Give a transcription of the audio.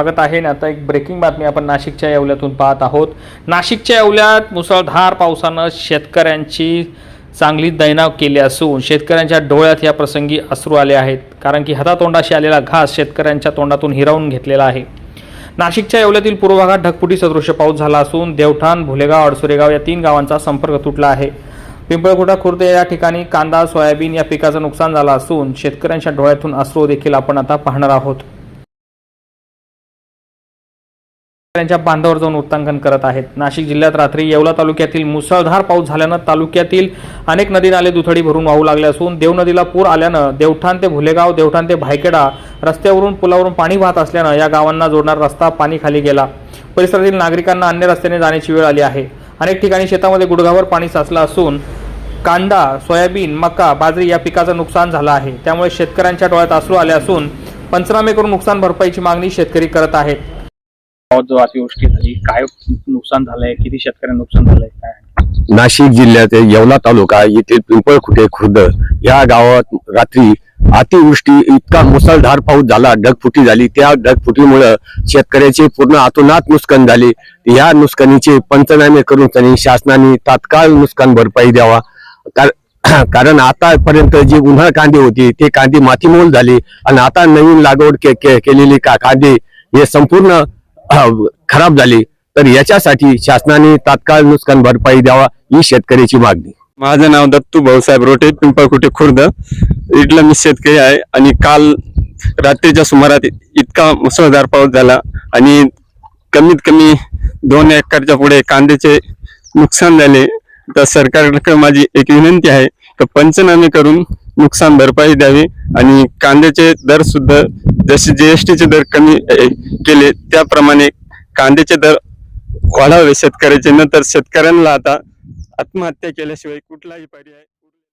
स्वागत आहे. ना आता एक ब्रेकिंग बातमी आपण नाशिकच्या येवल्यातून पाहत आहोत. नाशिकच्या येवल्यात मुसळधार पावसानं शेतकऱ्यांची चांगली दैनाव केली असून शेतकऱ्यांच्या डोळ्यात या प्रसंगी अश्रू आले आहेत. कारण की हातातोंडाशी आलेला घास शेतकऱ्यांच्या तोंडातून हिरावून घेतलेला आहे. नाशिकच्या येवल्यातील पूर्व भागात ढगपुटी सदृश्य पाऊस झाला असून देवठाण भुलेगाव अडसुरेगाव या तीन गावांचा संपर्क तुटला आहे. पिंपळखुटा खुर्द या ठिकाणी कांदा सोयाबीन या पिकाचं नुकसान झालं असून शेतकऱ्यांच्या डोळ्यातून अश्रू देखील आपण आता पाहणार आहोत. शेतकऱ्यांच्या बांधावर जाऊन उत्तांकन करत आहेत. नाशिक जिल्ह्यात रात्री येवला तालुक्यातील मुसळधार पाऊस झाल्यानं तालुक्यातील अनेक नदी नाले दुथडी भरून वाहू लागले असून देव नदीला पूर आल्यानं देवठाण ते भुलेगाव देवठाण ते भायखेडा रस्त्यावरून पुलावरून पाणी वाहत असल्यानं या गावांना जोडणारा रस्ता पाणी खाली गेला. परिसरातील नागरिकांना अन्य रस्त्याने जाण्याची वेळ आली आहे. अनेक ठिकाणी शेतामध्ये गुडघावर पाणी साचलं असून कांदा सोयाबीन मका बाजरी या पिकाचं नुकसान झालं आहे. त्यामुळे शेतकऱ्यांच्या डोळ्यात अश्रू आले असून पंचनामे करून नुकसान भरपाईची मागणी शेतकरी करत आहेत. जो अतिवृष्टी झाली काय नुकसान झालंय किती शेतकऱ्यांना नुकसान झालंय काय? नाशिक जिल्ह्यात येवला तालुका येथील पिंपळखुटे खुर्द या गावात रात्री अतिवृष्टी इतका मुसळधार पाऊस झाला ढगफुटी झाली. त्या ढगफुटीमुळे शेतकऱ्याचे पूर्ण अतोनात नुकसान झाले. या नुकसानीचे पंचनामे करून त्यांनी शासनाने तात्काळ नुकसान भरपाई द्यावा. कारण आतापर्यंत जी उन्हाळ कांदे होते ते कांदे मातीमोल झाले. आणि आता नवीन लागवड के- के- केलेले का कांदे हे संपूर्ण खराब झाले तर याच्यासाठी शासनाने तात्काळ नुकसान भरपाई द्यावा ही शेतकऱ्याची मागणी. माझं नाव दत्तू भाऊसाहेब रोटे पिंपळकुटे खुर्द. इथला मी शेतकरी आहे आणि काल रात्रीच्या सुमारात इतका मुसळधार पाऊस झाला आणि कमीत कमी दोन एकरच्या पुढे कांद्याचे नुकसान झाले. तर सरकारकडे माझी एक विनंती आहे तर पंचनामे करून नुकसान भरपाई द्यावी आणि कांद्याचे दर सुद्धा जसे जीएसटीचे दर कमी केले त्याप्रमाणे कांद्याचे दर वाढावे. शेतकऱ्याचे नंतर शेतकऱ्यांना आता आत्महत्या केल्याशिवाय कुठलाही पर्याय